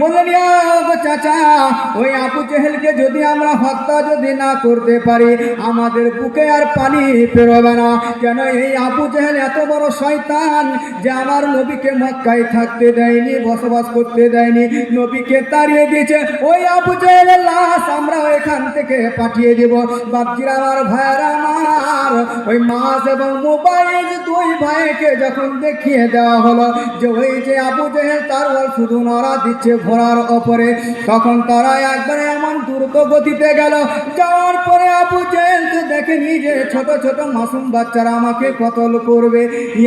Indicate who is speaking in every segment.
Speaker 1: বললেন চাচা, ওই আবু জেহেলকে যদি আমরা হত্যা যদি না করতে পারি, আমাদের বুকে আর পানি পেরোবে না। কেন এই আবু জেহেল এত বড় শয়তান যে আমার নবীকে মক্কায় থাকতে দেয়নি, বসবাস করতে দেয়নি, নবীকে তাড়িয়ে দিয়েছে। ওই আবু জেহেলের লাশ আমরা এখান থেকে পাঠিয়ে দেব। বাপজিরা আমার, ভাইয়েরা আমার, ওই মাস এবং মোবাইল দুই ভাইকে যখন দেখিয়ে দেওয়া হলো যে ওই যে আবু জেহেল, তার শুধু নড়া দিচ্ছে ঘোড়ার ওপরে। তখন তারা একবারে এমন দ্রুত গতিতে গেল। যাওয়ার পরে আবু জেহেল দেখেনি যে ছোট ছোট মাসুম বাচ্চারা আমাকে কতল করবে।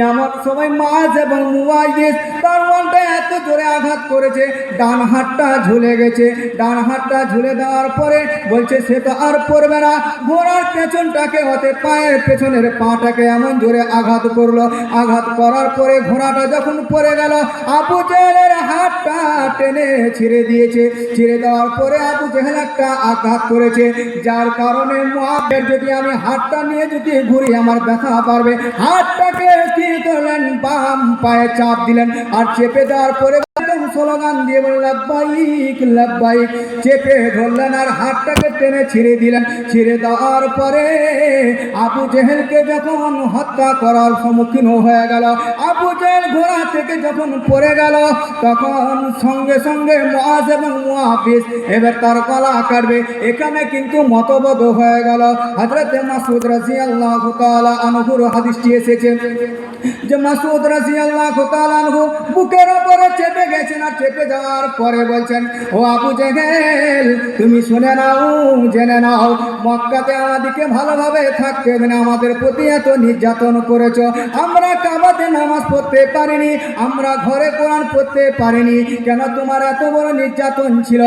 Speaker 1: এমন সময় মাছ এবং মুয়াইদিস তার মনটা এত জোরে আঘাত করেছে, ডান হাতটা ঝুলে গেছে। ডান হাতটা ঝুলে দেওয়ার পরে বলছে, সে তো আর পড়বে না। ঘোড়ার পেছনটাকে হতে পায়ের পেছনের পাটাকে এমন জোরে আঘাত করল। আঘাত করার পরে ঘোড়াটা যখন পড়ে গেল, আবু জেহেলের হাতটা টেনে ছিঁড়ে দিয়েছে। ছিঁড়ে দেওয়ার পরে আবু জেহেল একটা আঘাত করেছে। যার কারণে মহাবের যদি আমি হাতটা নিয়ে যদি ঘুরি, আমার ব্যথা পারবে হাতটাকে কি করলেন? বাম পায়ে চাপ দিলেন। আর চেপে দেওয়ার পরে স্লোগান দিয়ে বললেন, লাব্বাইক লাব্বাইক। চেপে ধরলেন আর হাতটাকে টেনে ছিঁড়ে দিলেন। ছিঁড়ে দেওয়ার পরে আবু জেহেলকে যখন হত্যা করার সম্মুখীন হয়ে গেল, আবু জেহেল ঘোড়া থেকে যখন পড়ে গেল, তখন সঙ্গে সঙ্গে এবং মহাবিস এবার তার কাটবে। এখানে কিন্তু মতবদ হয়ে গেল। হজরত মাসুদ রাজি আল্লাহ আনহুর হাদিসটি এসেছে যে মাসুদ রাজি আল্লাহ আনহু বুকের ওপরে চেপে গেছেন আর চেপে যাওয়ার পরে বলছেন, ও আবু জেহেল, তুমি শুনে নাও, জেনে নাও, মক্কাতে আমাদেরকে ভালোভাবে থাকতে দেন আমাদের প্রতি এত নির্যাতন করেছ। আমরা কাবাতে নামাজ পড়তে পারিনি, আমরা ঘরে কোরআন পড়তে পারিনি, কেন তোমার এত বড় নির্যাতন ছিল?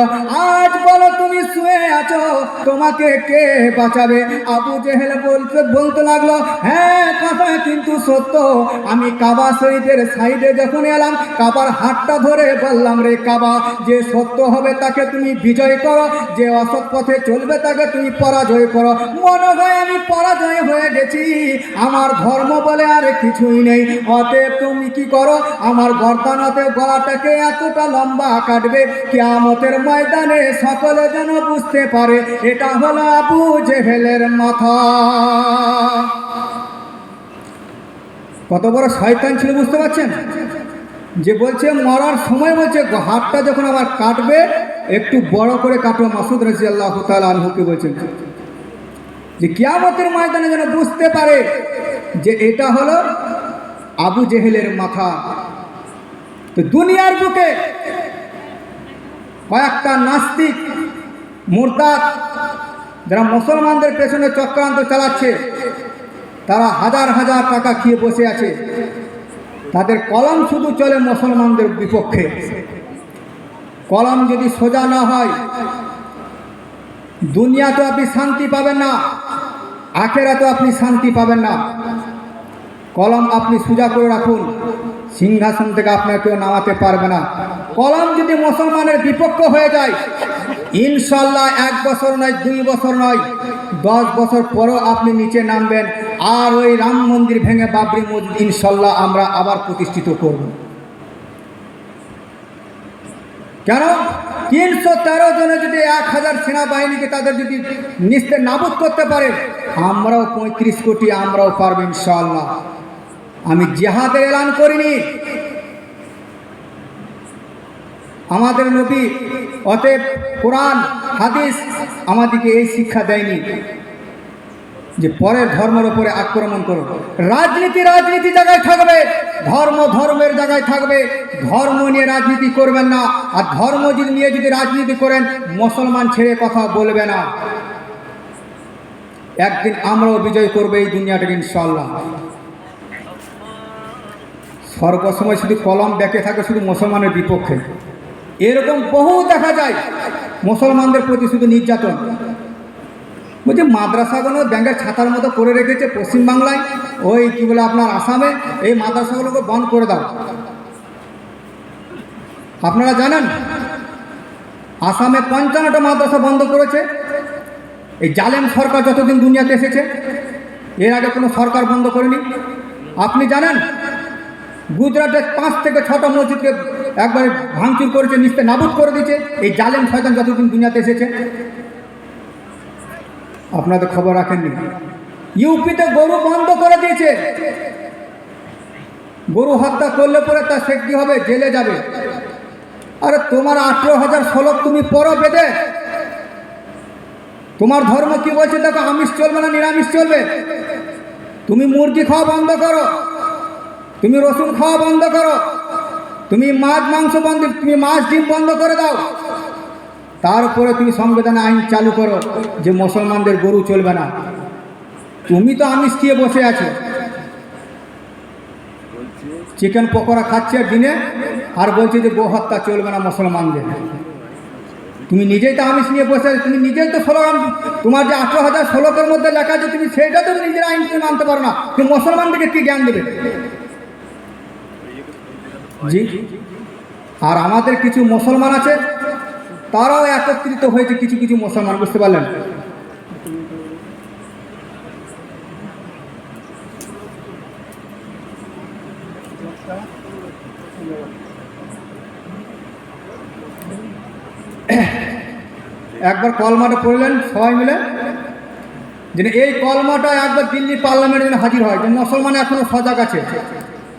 Speaker 1: আজ বলো তুমি শুয়ে আছো, তোমাকে কে বাঁচাবে? আবু জেহেল বলতে বলতে লাগল হ্যাঁ কথা কিন্তু সত্য। আমি কাবা শরীফের সাইডে যখন এলাম, কাবার হাতটা ধরে বললাম রে কাবা, যে সত্য হবে তাকে তুমি বিজয় করো, যে অসৎ পথে চলবে তাকে তুমি পরাজয় করো। মনে হয় আমি পরাজয় হয়ে গেছি। আমার ধর্ম বলে আর কিছুই নেই। অতএব তুমি কি করো? আমার গর্দানতে গলাটাকে এতটা লম্বা কাটবে, কিয়ামতের ময়দানে সকলে যেন বুঝতে পারে, এটা হলো আবু জেহেলের মাথা। কত বড় শয়তান ছিল বুঝতে পারছেন? যে বলছে, মরার সময় বলছে হাতটা যখন আমার কাটবে, একটু বড় করে কাটো। মাসুদ রাজি আল্লাহ আনহুকে বলছেন। যে কিয়ামতের ময়দানে যেন বুঝতে পারে যে এটা হলো আবু জেহেলের মাথা। তো দুনিয়ার বুকে কয়েকটা নাস্তিক মুরতাদ যারা মুসলমানদের পেছনে চক্রান্ত চালাচ্ছে, তারা হাজার হাজার টাকা খেয়ে বসে আছে। তাদের কলম শুধু চলে মুসলমানদের বিপক্ষে। কলম যদি সোজা না হয় দুনিয়া তো আপনি শান্তি পাবেন না আখেরা তো আপনি শান্তি পাবেন না। কলম আপনি সোজা করে রাখুন, সিংহাসন থেকে আপনার কেউ নামাতে পারবে না। কলম যদি মুসলমানের বিপক্ষ হয়ে যায় ইনশাল্লাহ এক বছর নয়, দুই বছর নয়, দশ বছর পরেও আপনি নিচে নামবেন। আর ওই রাম মন্দির ভেঙে বাবরি মসজিদ, ইনশাল্লাহ আমরা আবার প্রতিষ্ঠিত করব। কেন? তিনশো তেরো জনে যদি এক হাজার সেনাবাহিনীকে তাদের যদি নিস্তে নাবুদ করতে পারে, আমরাও পঁয়ত্রিশ কোটি আমরাও পারব ইনশাল্লাহ। আমি জেহাদের এলান করিনি। আমাদের নবী অতএব কোরআন, হাদিস আমাদেরকে এই শিক্ষা দেয়নি। যে পরের ধর্মের উপরে আক্রমণ করো। রাজনীতি রাজনীতি জায়গায় থাকবে, ধর্ম ধর্মের জায়গায় থাকবে। ধর্ম নিয়ে রাজনীতি করবেন না, আর ধর্ম যদি নিয়ে যদি রাজনীতি করেন, মুসলমান ছেড়ে কথা বলবে না। একদিন আমরাও বিজয় করব এই দুনিয়াটাকে ইনশাল্লাহ সর্বসময় শুধু কলম ডেকে থাকে, শুধু মুসলমানের বিপক্ষে। এরকম বহু দেখা যায়, মুসলমানদের প্রতি শুধু নির্যাতন। বলছি মাদ্রাসাগুলো ব্যাংকের ছাতার মতো করে রেখেছে পশ্চিমবাংলায়। ওই কি বলে আপনার আসামে? এই মাদ্রাসাগুলোকে বন্ধ করে দাও। আপনারা জানেন? আসামে পঞ্চান্নটা মাদ্রাসা বন্ধ করেছে। এই জালেম সরকার যতদিন দুনিয়াতে এসেছে, এর আগে কোনো সরকার বন্ধ করেনি। আপনি জানেন? গুজরাটের পাঁচ থেকে ছটা মসজিদকে একবারে ভাঙচুর করেছে নিস্তে নাবুদ করে দিয়েছে। এই জালেম শয়তান যতদিন দুনিয়াতে এসেছে আপনাদের খবর রাখেননি। ইউপিতে গরু বন্ধ করে দিয়েছে। গরু হত্যা করলে পরে তার সেক্তি হবে? জেলে যাবে। আরে তোমার আঠেরো হাজার ষোলো তুমি পড়ো বেদে। তোমার ধর্ম কি বলছে? দেখো, আমিষ চলবে না, নিরামিষ চলবে। তুমি মুরগি খাওয়া বন্ধ করো। তুমি রসুন খাওয়া বন্ধ করো। তুমি মাছ, মাংস বন্ধ, তুমি মাছ, ডিম বন্ধ করে দাও। তারপরে তুমি সংবিধানে আইন চালু করো যে মুসলমানদের গরু চলবে না। তুমি তো আমিষ খেয়ে বসে আছো। চিকেন পকোড়া খাচ্ছে দিনে আর বলছে যে গো হত্যা চলবে না মুসলমানদের। তুমি নিজেই তো আমিষ নিয়ে বসে আছো, তুমি নিজেই তো স্লোগান তোমার যে আঠেরো হাজার ষোলোকের মধ্যে লেখা আছে তুমি সেইটা তো নিজের আইন তুমি মানতে পারো না। তুমি মুসলমানদেরকে কি জ্ঞান দেবে? জি? আর আমাদের কিছু মুসলমান আছে তারাও একত্রিত হয়েছে কিছু কিছু মুসলমান, বুঝতে পারলেন? একবার কলমাটা পড়লেন সবাই মিলে। যেন এই কলমাটা একবার দিল্লি পার্লামেন্টে যেন হাজির হয়, যে মুসলমান এখনও সজাগ আছে।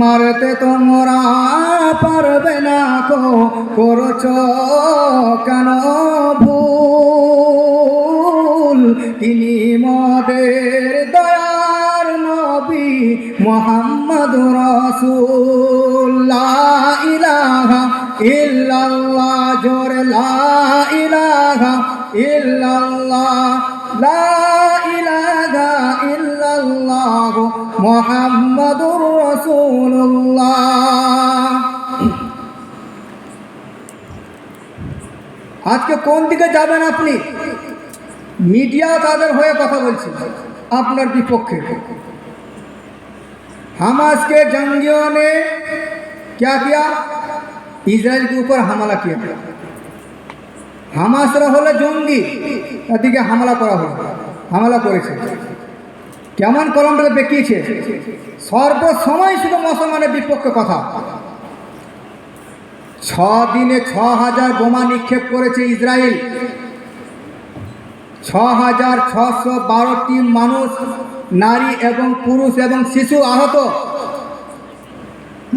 Speaker 1: মারতে তোমরা পারবে না কো, করছ কেন ভুল? তিনি মদের দয়ার নবী মোহাম্মদ রসুল্লাহ ইলাহা ইল্লাল্লাহ, জোর লা ইলাহা ইল্লাল্লাহ। লা ইলাহা ইল্লাল্লাহ মোহাম্মদুর রসুল্লাহ আজকে কোন দিকে যাবেন আপনি মিডিয়া তাদের হয়ে কথা বলছে আপনার বিপক্ষে हमास के जंगियों ने क्या किया ইসরায়েল के ऊपर हमला किया হামাসরা হলো জঙ্গি এদিকে হামলা করা হলো হামলা করেছে কেমন কলমটা দেখিয়েছে সর্বসময় শুধু মুসলমানের বিপক্ষে কথা। ছ দিনে ছ হাজার বোমা নিক্ষেপ করেছে ইসরায়েল ছ হাজার ছশো বারোটি মানুষ, নারী এবং পুরুষ এবং শিশু আহত।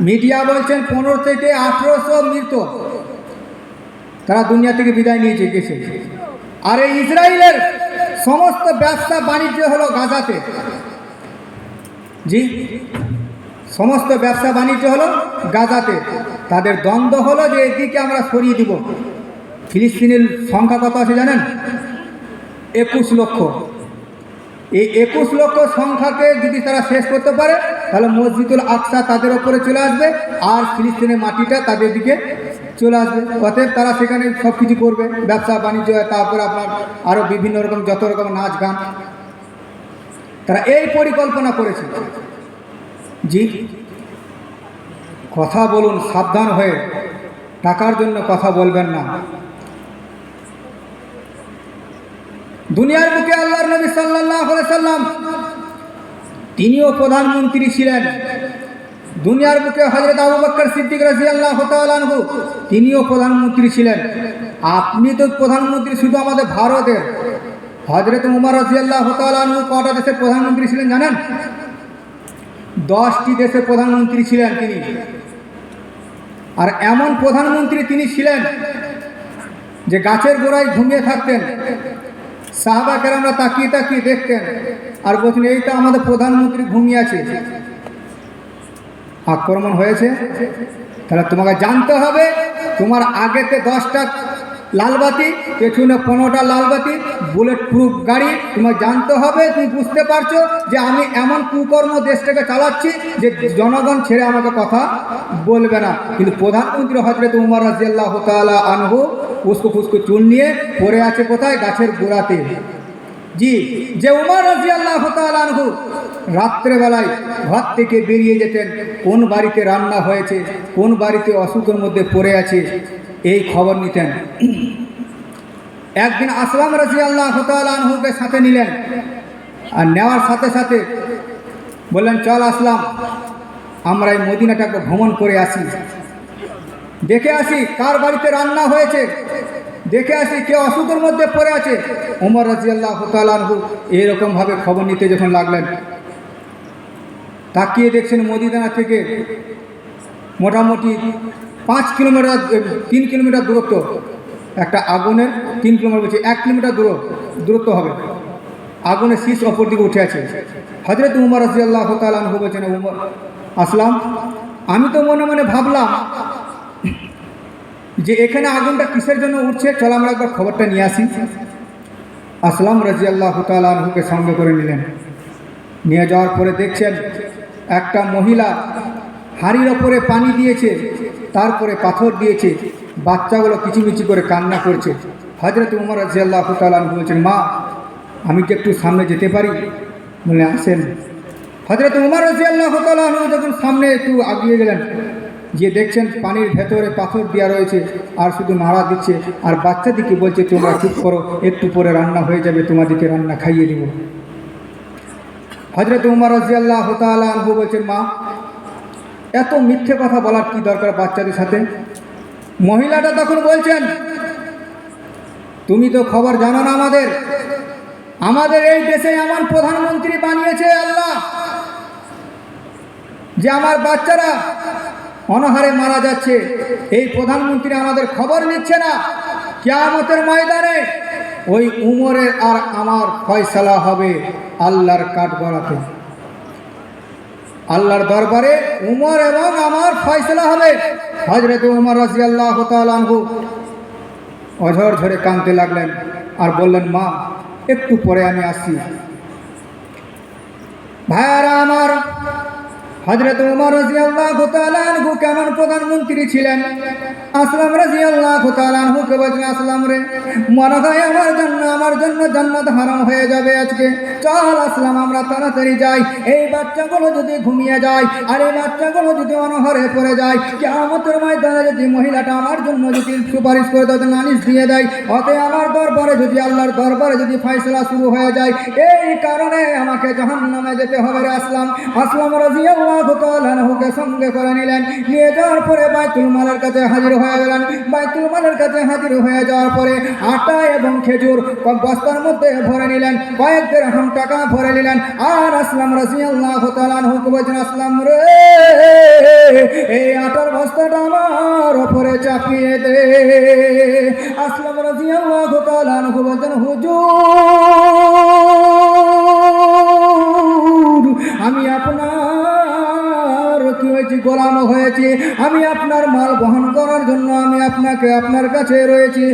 Speaker 1: মিডিয়া বলছেন পনেরো থেকে আঠেরোশো মৃত। তারা দুনিয়া থেকে বিদায় নিয়েছে, গেছে। আর এই ইসরায়েলের সমস্ত ব্যবসা বাণিজ্য হলো গাজাতে। জি? সমস্ত ব্যবসা বাণিজ্য হলো গাজাতে। তাদের দ্বন্দ্ব হলো যে এদিকে আমরা সরিয়ে দিব। ফিলিস্তিনের সংখ্যা কত আছে জানেন? একুশ লক্ষ। এই একুশ লক্ষ সংখ্যাকে যদি তারা শেষ করতে পারে, তাহলে মসজিদুল আকসা তাদের ওপরে চলে আসবে আর ফিলিস্তিনের মাটিটা তাদের দিকে চলে আসবে। অতএব তারা সেখানে সব কিছু করবে। ব্যবসা, বাণিজ্য, তারপরে আপনার আরও বিভিন্ন রকম যত রকম নাচ গান। তারা এই পরিকল্পনা করেছে জি কথা বলুন, সাবধান হয়ে, টাকার জন্য কথা বলবেন না। দুনিয়ার বুকে আল্লাহর নবী সাল্লাহ সাল্লাম তিনিও প্রধানমন্ত্রী ছিলেন। দুনিয়ার বুকে হজরত আবু বক্কর সিদ্দিক রাজি আল্লাহ তিনিও প্রধানমন্ত্রী ছিলেন। আপনি তো প্রধানমন্ত্রী শুধু আমাদের ভারতের। হজরত উমর রাজি আল্লাহ আনহু কটা দেশের প্রধানমন্ত্রী ছিলেন জানেন? দশটি দেশের প্রধানমন্ত্রী ছিলেন তিনি। আর এমন প্রধানমন্ত্রী তিনি ছিলেন যে গাছের গোড়ায় ঘুমিয়ে থাকতেন সাহাবাকের আমরা তাকিয়ে তাকিয়ে দেখতেন আর বলছেন, এই তো আমাদের প্রধানমন্ত্রী ঘুমিয়ে আছে। আক্রমণ হয়েছে। তাহলে তোমাকে জানতে হবে, তোমার আগেতে দশটা লালবাতি, পেছনে পনেরোটা লালবাতি বুলেট প্রুফ গাড়ি তোমার জানতে হবে, তুমি বুঝতে পারছ যে আমি এমন কুকর্ম দেশটাকে চালাচ্ছি যে জনগণ ছেড়ে আমাকে কথা বলবে না। কিন্তু প্রধানমন্ত্রী হজরত উমর রাজিয়াল্লাহ তালা আনহু উস্কো ফুস্কো চুল নিয়ে পড়ে আছে কোথায়? গাছের গোড়াতে। জি, যে উমর রাজিয়াল্লাহ আনহু রাত্রেবেলায় ঘর থেকে বেরিয়ে যেতেন, কোন বাড়িতে রান্না হয়েছে, কোন বাড়িতে অসুখের মধ্যে পড়ে আছে এই খবর নিতেন। একদিন আসলাম রাজি আল্লাহ আনহুকে সাথে নিলেন। আর নেওয়ার সাথে সাথে বললেন, চল আসলাম। আমরা এই মদিনাটাকে ভ্রমণ করে আসি। দেখে আসি কার বাড়িতে রান্না হয়েছে। দেখে আসি কে অসুখের মধ্যে পড়ে আছে। উমর রাজি আল্লাহ আনহু এইরকমভাবে খবর নিতে যখন লাগলেন, তাকিয়ে দেখছেন মদিনা থেকে মোটামুটি পাঁচ কিলোমিটার তিন কিলোমিটার দূরত্ব। একটা আগুনের তিন কিলোমিটার বলছে, এক কিলোমিটার দূর, দূরত্ব হবে। আগুনের শীষ অপর দিকে উঠে আছে। হজরত উমর রাজিয়াল্লাহ তালু বলছেন উমর, আসলাম। আমি তো মনে মনে ভাবলাম যে এখানে আগুনটা কিসের জন্য উঠছে? চলো আমরা একবার খবরটা নিয়ে আসি। আসলাম রাজিয়াল্লাহ তালুকে সঙ্গে করে নিলেন। নিয়ে যাওয়ার পরে দেখছেন একটা মহিলা হাড়ির ওপরে পানি দিয়েছে। তারপরে পাথর দিয়েছে, বাচ্চাগুলো কিচিমিচি করে কান্না করছে। হজরত উমর রাজিয়াল্লাহ তালু বলছেন, মা, আমি কি একটু সামনে যেতে পারি? বলে আসেন। হজরত উমর রাজিয়াল্লাহ তালু যখন সামনে একটু আগিয়ে গেলেন, যে দেখছেন পানির ভেতরে পাথর দেওয়া রয়েছে, আর শুধু নাড়া দিচ্ছে, আর বাচ্চাদিকে বলছে, তোমরা চুপ করো, একটু পরে রান্না হয়ে যাবে, তোমাদেরকে রান্না খাইয়ে দেবো। হজরত উমর রাজিয়াল্লাহ তালু বলছেন, মা এত মিথ্যে কথা বলার কি দরকার বাচ্চাদের সাথে? মহিলাটা তখন বলছেন, তুমি তো খবর জানো না আমাদের। আমাদের এই দেশে আমার প্রধানমন্ত্রী বানিয়েছে আল্লাহ, যে আমার বাচ্চারা অনাহারে মারা যাচ্ছে। এই প্রধানমন্ত্রী আমাদের খবর নিচ্ছে না। কেয়ামতের ময়দানে ওই উমরের আর আমার ফয়সালা হবে আল্লাহর কাঠ গড়াতে আল্লাহর দরবারে উমর এবং আমার ফয়সলা হবে। হজরত উমর রাজি আল্লাহ তালু অঝর ঝরে কাঁদতে লাগলেন আর বললেন, মা, একটু পরে আমি আসছি। ভাইয়ারা আমার হজরত উমর রাজি আল্লাহ তালু কেমন প্রধানমন্ত্রী ছিলেন? আসলাম রাজি আল্লাহ বলছেন, আসলাম রে। মনে হয় আমার জন্য আমার জন্য জান্নাত হারাম হয়ে যাবে আজকে। চল আসলাম, আমরা তাড়াতাড়ি যাই। এই বাচ্চাগুলো যদি ঘুমিয়ে যায়, আর এই বাচ্চাগুলো যদি অনহরে পড়ে যায় কেমতের ময়দানে যদি মহিলাটা আমার জন্য যদি সুপারিশ করে তাদের নালিশ দিয়ে দেয় অতএ আমার দরবারে যদি আল্লাহর দরবারে যদি ফয়সলা শুরু হয়ে যায়, এই কারণে আমাকে জাহান নামে যেতে হবে রে, আসলাম। আসলাম রাজি আল্লাহ সঙ্গে করে নিলেন। নিয়ে যাওয়ার পরে বাইতুল মালের কাছে হাজির হয়ে গেলেন। বাইতুল মালের কাছে হাজির হয়ে যাওয়ার পরে আটা এবং খেজুর বস্তার মধ্যে ভরে নিলেন। কয়েক দেড়হাম টাকা ভরে নিলেন। আর আসলাম রাজি আল্লাহ তালুকে বলছেন, আসলাম রে, এই আটার বস্তাটা আমার ওপরে চাপিয়ে দে। আসলাম রাজি আল্লাহ তালুকে বলছেন, হুজুর, আমি আপনার হয়েছি গোলাম হয়েছি। আমি আপনার মাল বহন করার জন্য আমি আপনাকে আপনার কাছে রয়েছি।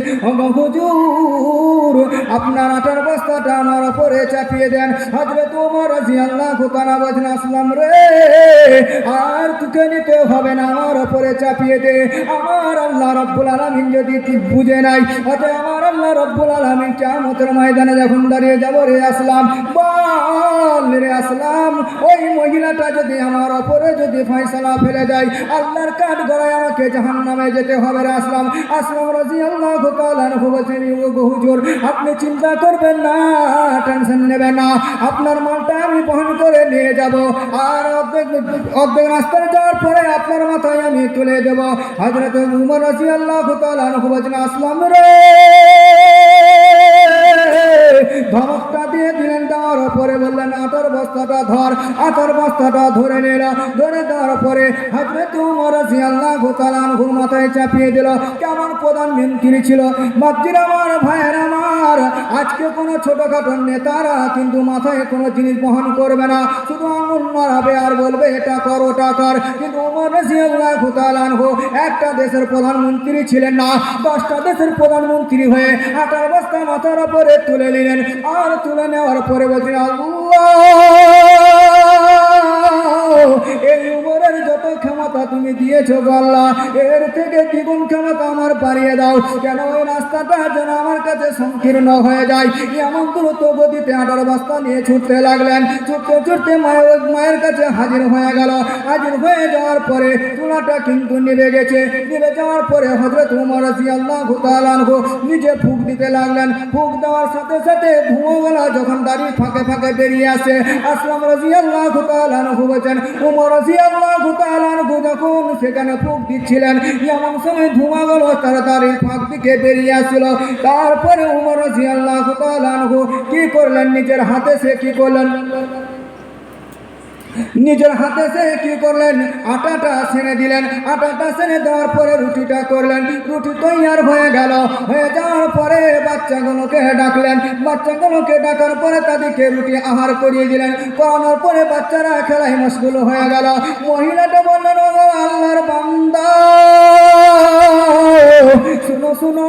Speaker 1: হুজুর, আপনার আটার বস্তাটা আমার ওপরে চাপিয়ে দেন। হজরে তোমার রাজি কোকানা বলছেন, আসলাম রে, আর তোকে নিতে হবে না, আমার ওপরে চাপিয়ে দে। আমার আল্লাহ রব্বুল আলমিন যদি বুঝে নাই, অতএব আমার আল্লাহ রব্বুল আলমিন কিয়ামতের ময়দানে যখন দাঁড়িয়ে যাব, রে আসলাম। বল, রে আসলাম। ওই মহিলাটা যদি আমার অপরে যদি ফয়সালা ফেলে দেয় আল্লাহর কাঠ গড়ায় আমাকে জাহান নামে যেতে হবে, রে আসলাম। আসলাম রাজি আল্লাহ বলছেন হুজুর, আপনি চিন্তা করবেন না, টেনশন নেবেন না। আপনার মালটা আমি বহন করে নিয়ে যাব। আর অর্ধেক রাস্তায় যাওয়ার পরে আপনার মাথায় আমি তুলে দেব। হজরত উমর রাজি আল্লাহ বলছেন, আসলাম রে। ধমকটা দিয়ে দিলেন দেওয়ার পরে বললেন, আতর বস্তাটা ধর, আতর বস্তাটা ধরে নিল ধরে দেওয়ার পরে হজরত উমর রাজি আল্লাহ ঘুর মাথায় চাপিয়ে দিল। কেমন প্রধান মন্ত্রী ছিল? বাপজির আমার, ভাইয়ের আমার, আজকে কোনো ছোটখাটো নেতারা কিন্তু মাথায় কোনো জিনিস বহন করবে না। শুধু আঙুল মারাবে আর বলবে, এটা কর, ওটা কর। কিন্তু উমর রাজি আল্লাহ ঘুতালানহু একটা দেশের প্রধানমন্ত্রী ছিলেন না। দশটা দেশের প্রধানমন্ত্রী হয়ে আটার বস্তা মাথার উপরে তুলে নিলেন। আর তুলে নেওয়ার পরে বলছেন আল্লাহ। উমরের যত ক্ষমতা তুমি দিয়েছ আল্লাহ, এর থেকে দ্বিগুণ ক্ষমতা আমার বাড়িয়ে দাও। কেন ওই রাস্তাটা যেন আমার কাছে সংকীর্ণ হয়ে যায়? এমন দ্রুত গতিতে আটার বস্তা নিয়ে ছুটতে লাগলেন। ছুটতে ছুটতে মায়ের মায়ের কাছে হাজির হয়ে গেল। হাজির হয়ে যাওয়ার পরে চুলাটা কিন্তু নিভে গেছে। নিভে যাওয়ার পরে হজরত উমর রাজি আল্লাহ নিজে ফুক দিতে লাগলেন। ফুক দেওয়ার সাথে সাথে ধুঁয়োগুলা যখন দাঁড়িয়ে ফাঁকে ফাঁকে বেরিয়ে আসে, আসলাম রাজি আল্লাহ ঘুতালানহু বলছেন, উমর রাজি আল্লাহ যখন সেখানে ফুক দিচ্ছিলেন এমন সময় ধোঁয়াগুলো তাড়াতাড়ি ফাঁক দিকে বেরিয়ে আসছিল তারপরে উমর রাজি আল্লাহ কি করলেন? নিজের হাতে সে কি করলেন? নিজের হাতে সে কি করলেন? আটাটা সেনে দিলেন। আটাটা সেনে দেওয়ার পরে রুটিটা করলেন। রুটি তৈয়ার হয়ে গেল। হয়ে যাওয়ার পরে বাচ্চাগুলোকে ডাকলেন। বাচ্চাগুলোকে ডাকার পরে তাদেরকে রুটি আহার করিয়ে দিলেন। করানোর পরে বাচ্চারা খেলায় মশগুল হয়ে গেল। মহিলাটা বললেন আল্লাহর বান্দা, শুনো শুনো,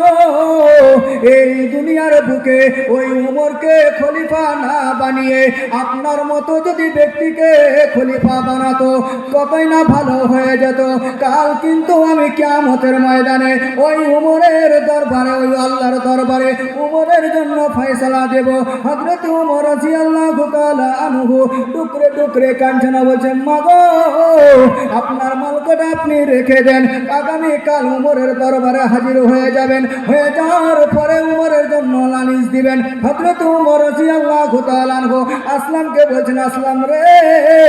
Speaker 1: এই দুনিয়ার বুকে ওই উমরকে খলিফা না বানিয়ে আপনার মতো যদি ব্যক্তিকে খলিফা বানাতো, কতই না ভালো হয়ে যেত। কাল কিন্তু আমি কিয়ামতের ময়দানে ওই উমরের দরবারে, ওই আল্লাহর দরবারে উমরের জন্য ফয়সালা দেব। হজরত উমর রাজি আল্লাহ আনহু টুকরে টুকরে কাঞ্চনা বলছেন, মাগো, আপনার মালকটা আপনি রেখে দেন। আগামী কাল উমরের দরবারে হাজির হয়ে যাবেন। হয়ে যাওয়ার পরে উমরের জন্য লালিশ দিবেন। হজরত উমর রাজি আল্লাহ তাআলাহু আসলামকে বলছেন, আসলাম রে।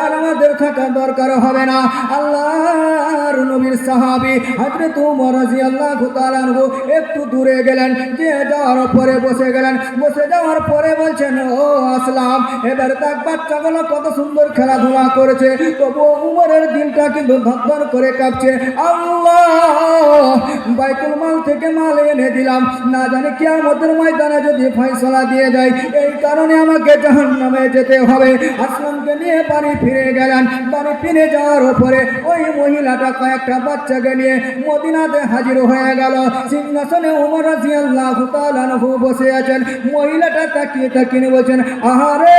Speaker 1: আর আমাদের থাকা দরকার হবে না। আল্লাহর নবীর সাহাবি হজরত উমর রাজি আল্লাহ তাআলাহু একটু দূরে গেলেন, যে যাওয়ার পরে বসে গেলেন। বসে যাওয়ার পরে বলছেন, ও আসলাম। এবার তাক বাচ্চাগুলো কত সুন্দর খেলাধুলা করেছে। তবু উমরের দিনটা কিন্তু ধর করে কাঁপছে। আল্লাহ! বাইতুল মাল থেকে মাল এনে দিলাম। না জানি কি আমাদের ময়দানে যদি ফয়সলা দিয়ে দেয় এই কারণে আমাকে জাহান নামে যেতে হবে। আসলামকে নিয়ে বাড়ি ফিরে গেলেন। বাড়ি ফিরে যাওয়ার পরে ওই মহিলাটা কয়েকটা বাচ্চাকে নিয়ে মদিনাতে হাজির হয়ে গেল। সিংহাসনে উমর রাজি আল্লাহ তালানহু বসে আছেন। মহিলাটা তাকিয়ে তাকিয়ে বলছেন আহারে,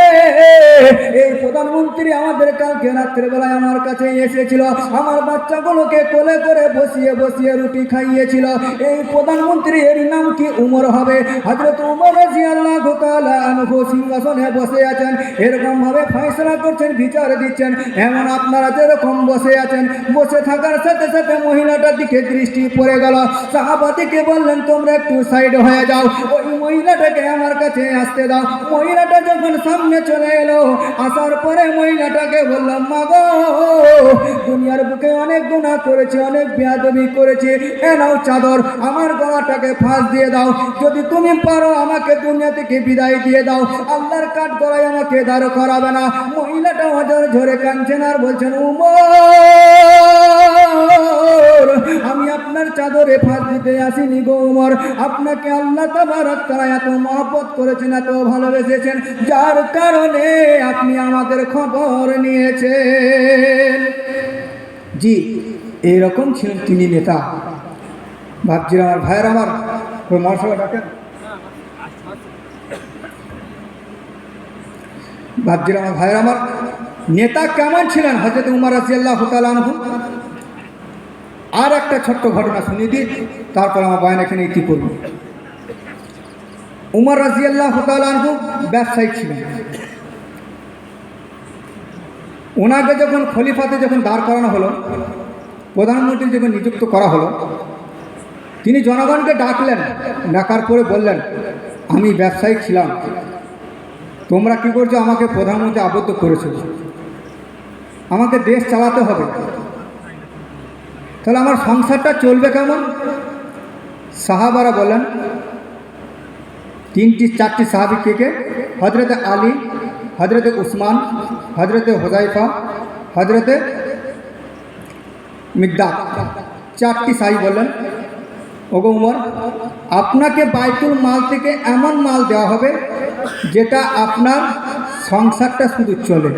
Speaker 1: এই প্রধানমন্ত্রী আমাদের কালকে রাত্রেবেলায় আমার কাছে এসেছিল। আমার বাচ্চাগুলোকে কোলে করে বসিয়ে বসিয়ে রুটি খাইয়েছিল। এই প্রধানমন্ত্রী এর নাম কি উমর হবে? হজরত উমর রাজি আল্লাহ আনহু সিংহাসনে বসে আছেন। এরকম ভাবে ফয়সলা করছেন, বিচার দিচ্ছেন। এমন আপনারা যেরকম বসে আছেন, বসে থাকার সাথে সাথে মহিলাটার দিকে দৃষ্টি পড়ে গেল। সাহাবাদিকে বললেন, তোমরা একটু সাইড হয়ে যাও। ওই মহিলাটাকে আমার কাছে আসতে দাও। মহিলাটা যখন সামনে চলে এলো, আসার পরে মহিলাটাকে বললাম মাগো দুনিয়ার বুকে অনেক গুণা করেছে, অনেক বেয়াদবি করেছে। এ নাও চাদর, আমার গলাটাকে ফাঁস দিয়ে দাও। যদি তুমি পারো, আমাকে দুনিয়া থেকে বিদায় দিয়ে দাও। আল্লাহর কাঠ গলায় আমাকে দাঁড় করাবে না। মহিলাটা হজর ঝরে কাঁদছেন আর বলছেন, উমর, আমি আপনার চাদরে ফাঁস দিতে আসিনি গো উমর। আপনাকে আল্লাহ তাবারক তাআলা এত মহব্বত করেছেন, এত ভালোবেসেছেন, যার কারণে আপনি আমাদের খবর নিয়েছেন। জি, এইরকম ছিলেন তিনি নেতা। ভাবছিলাম আমার ভাইয়ের আমার মহাসভা ডাকেন। ভাবছিলাম আমার ভাইয়ের আমার নেতা কেমন ছিলেন হজরত উমর রাজিয়াল্লাহ তালানহু আর একটা ছোট্ট ঘটনা শুনিয়ে দিই, তারপর আমার বয়ান এখানে ইতি করব উমর রাজিয়াল্লাহ আনহু ব্যবসায়ী ছিলেন। ওনাকে যখন খলিফাতে যখন দাঁড় করানো হলো, প্রধানমন্ত্রী যখন নিযুক্ত করা হলো, তিনি জনগণকে ডাকলেন, ডাকার পরে বললেন, আমি ব্যবসায়ী ছিলাম। তোমরা কি করছ? আমাকে প্রধানমন্ত্রী আবদ্ধ করেছ। আমাকে দেশ চালাতে হবে। তাহলে আমার সংসারটা চলবে কেমন? সাহাবারা বলেন তিনটি, চারটি সাহাবি কে কে? হজরতে আলী হজরতে উসমান হজরতে হোজাইফা হজরতে মিদ্দা চারটি সাহি বললেন, ওগো উমর, আপনাকে বাইতুল মাল থেকে এমন মাল দেওয়া হবে যেটা আপনার সংসারটা শুধু চলে।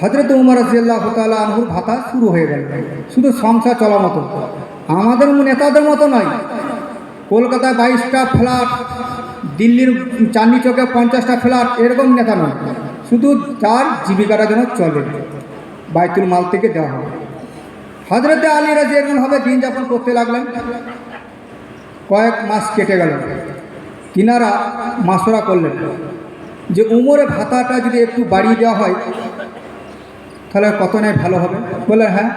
Speaker 1: হজরত উমর রাজিয়াল্লাহ তালা আনহুর ভাতা শুরু হয়ে গেল। শুধু সংসার চলা মতো। আমাদের নেতাদের মতো নয় কলকাতায় বাইশটা ফ্ল্যাট, দিল্লির চাঁদনি চকে পঞ্চাশটা ফ্ল্যাট, এরকম নেতা নয়। শুধু তার জীবিকাটা যেন চলে, বাইতুল মাল থেকে দেওয়া হবে। হজরতে আলী রাজি এরকমভাবে দিন যাপন করতে লাগলেন। কয়েক মাস কেটে গেল। কিনারা মাসরা করলেন। যে উমরে ভাতাটা যদি একটু বাড়িয়ে দেওয়া হয়, তাহলে কত নেয় ভালো হবে? বললেন হ্যাঁ।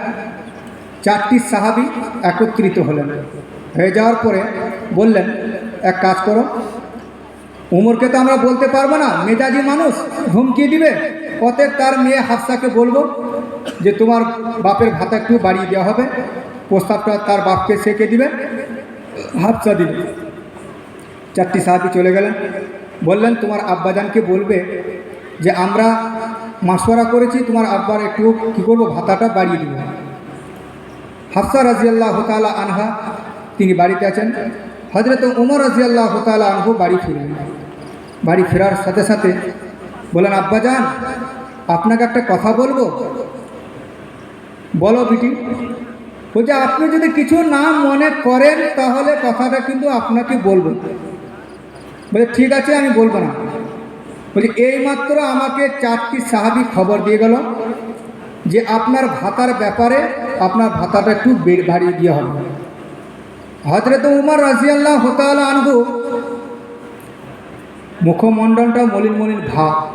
Speaker 1: চারটি সাহাবি একত্রিত হলেন। হয়ে যাওয়ার পরে বললেন, এক কাজ করো। উমরকে তো আমরা বলতে পারব না মেজাজি মানুষ, হুমকি দিবে। অতএব তার মেয়ে হাফসাকে বলব যে, তোমার বাপের ভাতা একটু বাড়িয়ে দেওয়া হবে। প্রস্তাবটা তার বাপকে সেকে দিবে, হাফসা দিবে। চারটি সাহাবি চলে গেলেন। বললেন, তোমার আব্বাজানকে বলবে যে, আমরা মাসোয়ারা করেছি, তোমার আব্বার একটু কী করব, ভাতাটা বাড়িয়ে দিবে। হাফসা রাজিয়াল্লাহ তালা আনহা তিনি বাড়িতে আছেন। হজরত উমর রাজিয়াল্লাহ তালা আনহু বাড়ি ফিরলেন। বাড়ি ফেরার সাথে সাথে বলেন আব্বাজান আপনাকে একটা কথা বলব? বলো বিটি। বলছে, আপনি যদি কিছু না মনে করেন, তাহলে কথাটা কিন্তু আপনাকে বলব। বলে ঠিক আছে, আমি বলব না। বলি এইমাত্র আমাকে চারটি সাহাবি খবর দিয়ে গেল যে আপনার ভাতার ব্যাপারে আপনার ভাতাটা একটু বাড়িয়ে দেওয়া হবে। হজরত উমর রাজিয়াল্লাহ হতাল আনহু মুখমণ্ডলটা মলিন মলিন ভাব,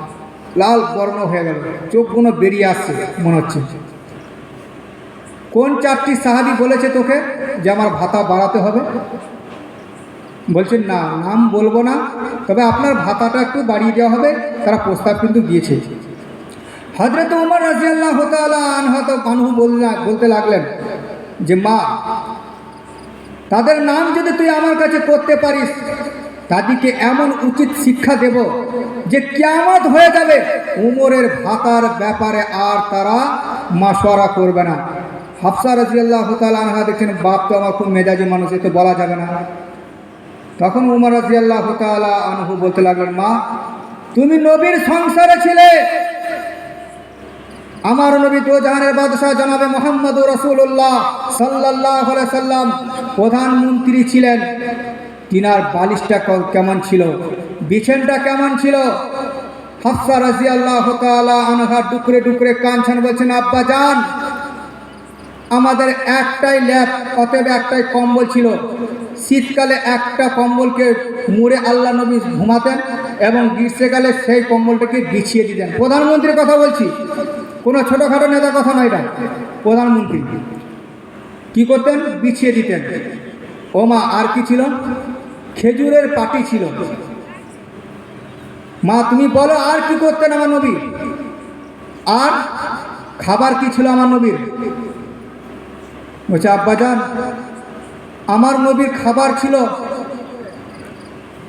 Speaker 1: লাল বর্ণ হয়ে গেল চোখগুলো বেরিয়ে আসছে মনে হচ্ছে। কোন চারটি সাহাবি বলেছে তোকে যে আমার ভাতা বাড়াতে হবে? বলছেন, না, নাম বলব না, তবে আপনার ভাতাটা একটু বাড়িয়ে দেওয়া হবে, তারা প্রস্তাব কিন্তু দিয়েছে। হজরত উমর রাজিয়াল্লাহ আনহত আনহু বললা- বলতে লাগলেন যে, মা তাদের নাম যদি তুই আমার কাছে করতে পারিস তাদেরকে এমন উচিত শিক্ষা দেব যে কেয়ামত হয়ে যাবে, উমরের ভাতার ব্যাপারে আর তারা মাসোয়ারা করবে না। হাফসা রাজিয়াল্লাহ আনহা দেখছেন, বাপ তো আমার খুব মেজাজি মানুষ, এ তো বলা যাবে না। তখন উমর রাজিয়াল্লাহ তালা আনহু বলতে লাগলেন, মা, তুমি নবীর সংসারে ছিলে আমার নবী জাহানের বাদশাহ জনাবে মোহাম্মদ রসুল্লাহ সাল্লাহ সাল্লাম প্রধানমন্ত্রী ছিলেন। তিনার বালিশটা কেমন ছিল? বিছেনটা কেমন ছিল? হাফসা রাজি আল্লাহ আনহা ডুকরে ডুকরে কানছেন বলছেন, আব্বা যান আমাদের একটাই ল্যাপ অতএব একটাই কম্বল ছিল। শীতকালে একটা কম্বলকে মুড়ে আল্লাহ নবী ঘুমাতেন এবং গ্রীষ্মকালে সেই কম্বলটাকে বিছিয়ে দিতেন। প্রধানমন্ত্রীর কথা বলছি। কোনো ছোটোখাটো নেতার কথা নয় এটা। প্রধানমন্ত্রী। কি করতেন? বিছিয়ে দিতেন। ও মা আর কি ছিল? খেজুরের পাটি ছিল। মা, তুমি বলো আর কি করতেন আমার নবী? আর খাবার কি ছিল আমার নবীর? বলছে আব্বাজান আমার নবীর খাবার ছিল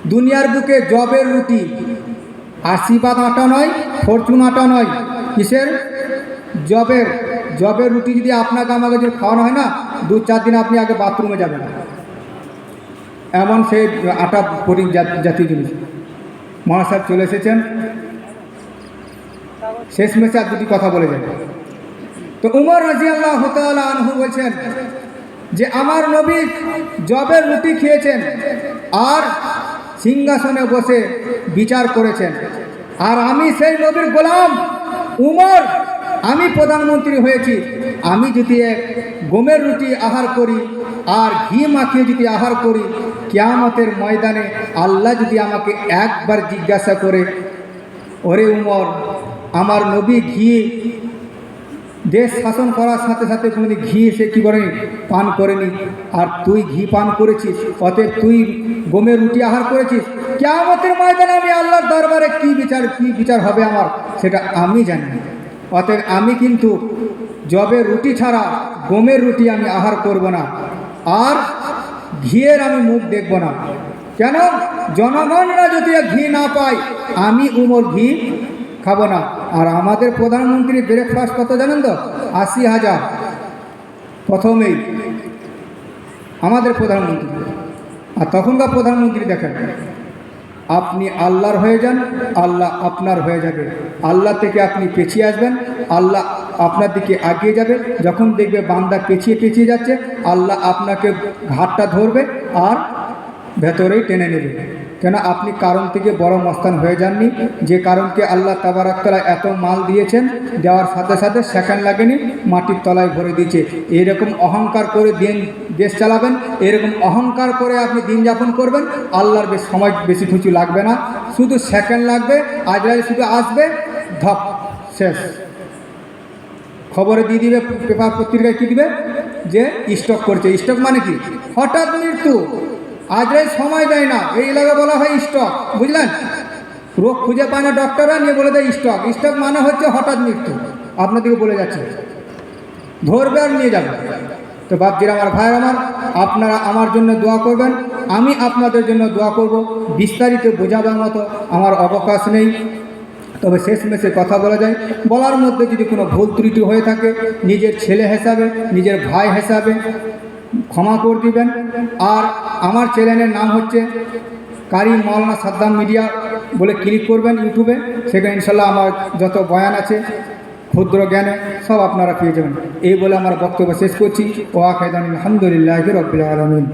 Speaker 1: দুনিয়ার বুকে জবের রুটি। আশীর্বাদ আটা নয়, ফরচুন আটা নয়। কিসের? জবের। জবের রুটি যদি আপনাকে আমাকে যদি খাওয়ানো হয় না, দু চার দিন আপনি আগে বাথরুমে যাবেন। এমন সেই আটা প্রোটিন জাতীয় জিনিস। মহাসাহেব চলে এসেছেন। শেষ মেসে আর দুটি কথা বলে যাবে। তো উমর রাজি আল্লাহ আনহু বলছেন যে, আমার নবী জবের রুটি খেয়েছেন আর সিংহাসনে বসে বিচার করেছেন। আর আমি সেই নবীর গোলাম। উমর, আমি প্রধানমন্ত্রী হয়েছি। আমি যদি এক গমের রুটি আহার করি, আর ঘি মাখিয়ে যদি আহার করি, কেয়ামতের ময়দানে আল্লাহ যদি আমাকে একবার জিজ্ঞাসা করে, ওরে উমর, আমার নবী ঘি দেশ শাসন করার সাথে সাথে কোনোদিন ঘি সে কী করেনি পান করেনি? আর তুই ঘি পান করেছিস, অতএব তুই গমের রুটি আহার করেছিস? কেমতের ময়দানে আমি আল্লাহর দরবারে কি বিচার কি বিচার হবে আমার সেটা আমি জানি অতএব আমি কিন্তু জবে রুটি ছাড়া গমের রুটি আমি আহার করব না, আর ঘিয়ের আমি মুখ দেখব না। কেন? জনগণরা যদি ঘি না পায়, আমি উমর ঘি খাব না। আর আমাদের প্রধানমন্ত্রী ব্রেকফাস্ট কত জানেন তো? আশি হাজার। প্রথমেই আমাদের প্রধানমন্ত্রী। আর তখনকার প্রধানমন্ত্রী দেখেন, আপনি আল্লাহর হয়ে যান, আল্লাহ আপনার হয়ে যাবে। আল্লাহ থেকে আপনি পেছিয়ে আসবেন, আল্লাহ আপনার দিকে আগিয়ে যাবে। যখন দেখবে বান্দা পেছিয়ে পেছিয়ে যাচ্ছে, আল্লাহ আপনাকে ঘাটটা ধরবে আর ভেতরেই টেনে নেবে। কেন আপনি কারণ থেকে বড় মস্তান হয়ে যাননি? যে কারণকে আল্লাহ তাবারাকতলা এত মাল দিয়েছেন, দেওয়ার সাথে সাথে সেকেন্ড লাগেনি, মাটির তলায় ভরে দিয়েছে। এরকম অহংকার করে দিন, দেশ চালাবেন, এরকম অহংকার করে আপনি দিন যাপন করবেন, আল্লাহর বেশ সময় বেশি কিছু লাগবে না। শুধু সেকেন্ড লাগবে আজরাইল শুধু আসবে, ধপ, শেষ। খবরে দিয়ে দিবে, পেপার পত্রিকায় কী দিবে? যে স্টক করছে। স্টক মানে কি? হঠাৎ মৃত্যু। আজরাই সময় দেয় না। এই এলাকা বলা হয় স্টক, বুঝলেন? রোগ খুঁজে পায় না ডক্টররা, নিয়ে বলে দেয় স্টক। স্টক মানে হচ্ছে হঠাৎ মৃত্যু। আপনাদেরকে বলে যাচ্ছে। ধরবে আর নিয়ে যাবে। তো বাপজির আমার, ভাইয়ের আমার, আপনারা আমার জন্য দোয়া করবেন। আমি আপনাদের জন্য দোয়া করব। বিস্তারিত বোঝাবার মতো আমার অবকাশ নেই। তবে শেষমেশে কথা বলা যায়, বলার মধ্যে যদি কোনো ভুল ত্রুটি হয়ে থাকে, নিজের ছেলে হিসাবে, নিজের ভাই হিসাবে ক্ষমা করে দিবেন। আর আমার চ্যানেলের নাম হচ্ছে কারি মৌলানা সাদ্দাম মিডিয়া বলে ক্লিক করবেন ইউটিউবে। সেখানে ইনশাল্লাহ আমার যত বয়ান আছে, ক্ষুদ্র জ্ঞানে সব আপনারা পেয়ে যাবেন। এই বলে আমার বক্তব্য শেষ করছি। ও আকাইদান আলহামদুলিল্লাহ রবিল আলমিন।